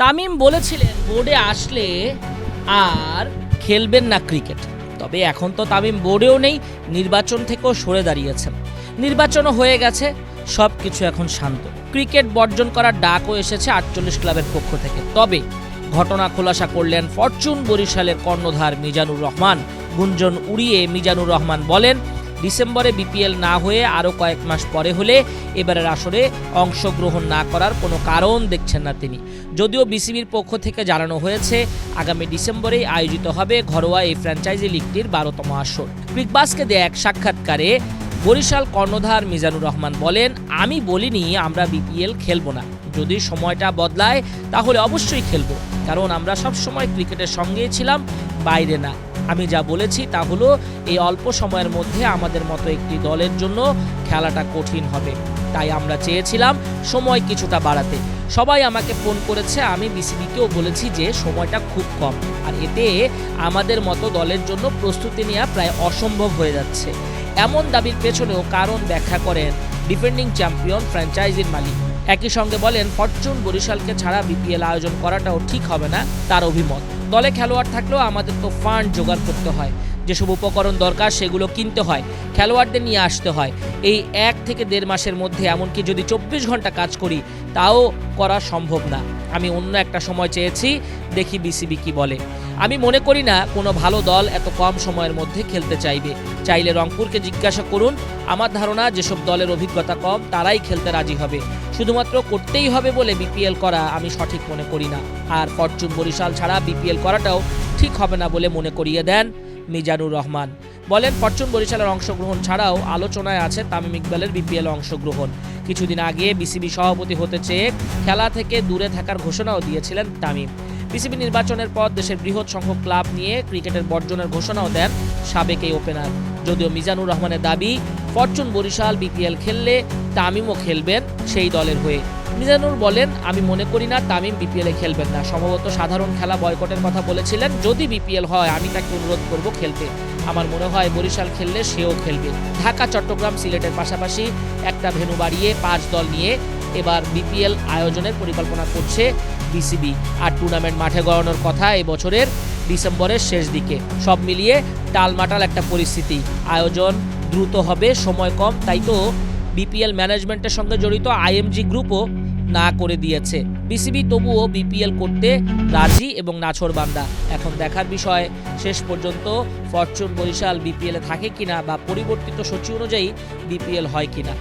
তামিম বলেছিলেন, বোর্ডে আসলে আর খেলবেন না ক্রিকেট। তবে এখন তো তামিম বোর্ডেও নেই, নির্বাচন থেকেও সরে দাঁড়িয়েছেন। নির্বাচনও হয়ে গেছে সব কিছু এখন শান্ত। ক্রিকেট বর্জন করার ডাকও এসেছে আটচল্লিশ ক্লাবের পক্ষ থেকে। তবে ঘটনা খোলাসা করলেন ফরচুন বরিশালের কর্ণধার মিজানুর রহমান। গুঞ্জন উড়িয়ে মিজানুর রহমান বলেন ডিসেম্বরে বিপিএল না হয়ে আরও কয়েক মাস পরে হলে এবারের আসরে অংশগ্রহণ না করার কোনো কারণ দেখছেন না তিনি। যদিও বিসিবির পক্ষ থেকে জানানো হয়েছে, আগামী ডিসেম্বরেই আয়োজিত হবে ঘরোয়া এই ফ্র্যাঞ্চাইজি লিগটির বারোতম আসর। ক্রিকবাসকে দেয়া এক সাক্ষাৎকারে বরিশাল কর্ণধার মিজানুর রহমান বলেন, আমি বলিনি আমরা বিপিএল খেলব না। যদি সময়টা বদলায় তাহলে অবশ্যই খেলব, কারণ আমরা সব সময় ক্রিকেটের সঙ্গেই ছিলাম, বাইরে না। আমি যা বলেছি তা হলো, এই অল্প সময়ের মধ্যে আমাদের মতো একটি দলের জন্য খেলাটা কঠিন হবে। তাই আমরা চেয়েছিলাম সময় কিছুটা বাড়াতে। সবাই আমাকে ফোন করেছে, আমি বিসিবিকেও বলেছি যে সময়টা খুব কম। আর এতে আমাদের মতো দলের জন্য প্রস্তুতি নেওয়া প্রায় অসম্ভব হয়ে যাচ্ছে। এমন দাবির পেছনেও কারণ ব্যাখ্যা করেন ডিফেন্ডিং চ্যাম্পিয়ন ফ্র্যাঞ্চাইজির মালিক। একই সঙ্গে বলেন, ফরচুন বরিশালকে ছাড়া বিপিএল আয়োজন করাটাও ঠিক হবে না, তার অভিমত। দলে খেলোয়াড় থাকলেও আমাদের তো ফান্ড জোগাড় করতে হয়। যেসব উপকরণ দরকার সেগুলো কিনতে হয়, খেলোয়াড়দের নিয়ে আসতে হয়। এই এক থেকে দেড় মাসের মধ্যে এমনকি যদি চব্বিশ ঘণ্টা কাজ করি, তাও করা সম্ভব না। আমি অন্য একটা সময় চেয়েছি, দেখি বিসিবি কি বলে। আমি মনে করি না কোনো ভালো দল এত কম সময়ের মধ্যে খেলতে চাইবে। চাইলে রংপুরকে জিজ্ঞাসা করুন। আমার ধারণা, যেসব দলের অভিজ্ঞতা কম, তারাই খেলতে রাজি হবে। শুধুমাত্র করতেই হবে বলে বিপিএল করা আমি সঠিক মনে করি না। আর ফরচুন বরিশাল ছাড়া বিপিএল করাটাও ঠিক হবে না বলে মনে করিয়ে দেন মিজানুর রহমান। বলেন, ফরচুন বরিশালের অংশগ্রহণ ছাড়াও আলোচনায় আছে তামিম ইকবালের বিপিএল অংশগ্রহণ। কিছুদিন আগে বিসিবি সভাপতি হতে চেয়ে খেলা থেকে দূরে থাকার ঘোষণাও দিয়েছিলেন তামিম। বিসিবি নির্বাচনের পর দেশের বৃহৎ সংখ্যক ক্লাব নিয়ে ক্রিকেটের বর্জনের ঘোষণাও দেন সাবেক এই ওপেনার। যদিও মিজানুর রহমানের দাবি, ফরচুন বরিশাল বিপিএল খেললে তামিমও খেলবেন সেই দলের হয়ে। মিজানুর বলেন, আমি মনে করি না তামিম বিপিএলে খেলবেন না। সম্ভবত সাধারণ খেলা বয়কটের কথা বলেছিলেন, যদি বিপিএল হয় আমি তাকে অনুরোধ করব খেলতে। আমার মনে হয় বরিশাল খেললে সেও খেলবে। ঢাকা, চট্টগ্রাম, সিলেটের পাশাপাশি একটা ভেনু বাড়িয়ে পাঁচ দল নিয়ে এবার বিপিএল আয়োজনের পরিকল্পনা করছে বিসিবি। আর টুর্নামেন্ট মাঠে গড়ানোর কথা বছরের ডিসেম্বরের শেষ দিকে। সব মিলিয়ে টালমাটাল একটা পরিস্থিতি। আয়োজন দ্রুত হবে, সময় কম, তাই তো বিপিএল ম্যানেজমেন্টের সঙ্গে জড়িত আইএমজি গ্রুপও না করে দিয়েছে। বিসিবি তবুও বিপিএল করতে রাজি এবং নাছরবান্দা এখন দেখার বিষয়, শেষ পর্যন্ত ফরচুন বরিশাল বিপিএলে থাকে কিনা বা পরিবর্তিত সূচি অনুযায়ী বিপিএল হয় কিনা।